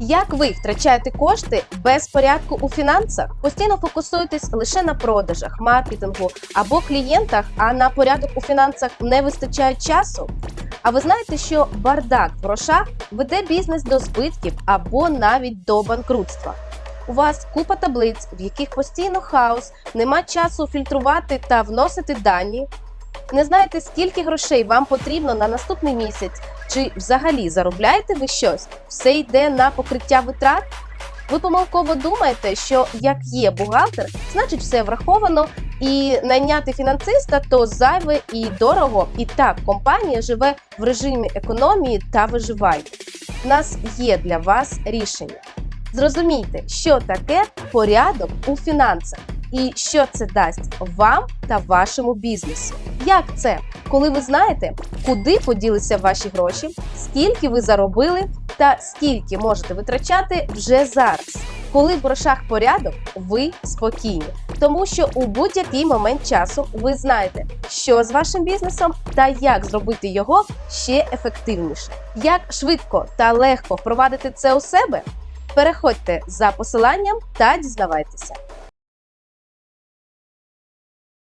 Як ви втрачаєте кошти без порядку у фінансах? Постійно фокусуєтесь лише на продажах, маркетингу або клієнтах, а на порядок у фінансах не вистачає часу? А ви знаєте, що бардак в грошах веде бізнес до збитків або навіть до банкрутства? У вас купа таблиць, в яких постійно хаос, нема часу фільтрувати та вносити дані. Не знаєте, скільки грошей вам потрібно на наступний місяць, чи взагалі заробляєте ви щось? Все йде на покриття витрат? Ви помилково думаєте, що як є бухгалтер, значить все враховано, і найняти фінансиста то зайве і дорого. І так компанія живе в режимі економії та виживає. У нас є для вас рішення. Зрозумійте, що таке порядок у фінансах і що це дасть вам та вашому бізнесу. Як це, коли ви знаєте, куди поділися ваші гроші, скільки ви заробили та скільки можете витрачати вже зараз. Коли в грошах порядок, ви спокійні, тому що у будь-який момент часу ви знаєте, що з вашим бізнесом та як зробити його ще ефективніше. Як швидко та легко впровадити це у себе? Переходьте за посиланням та дізнавайтеся.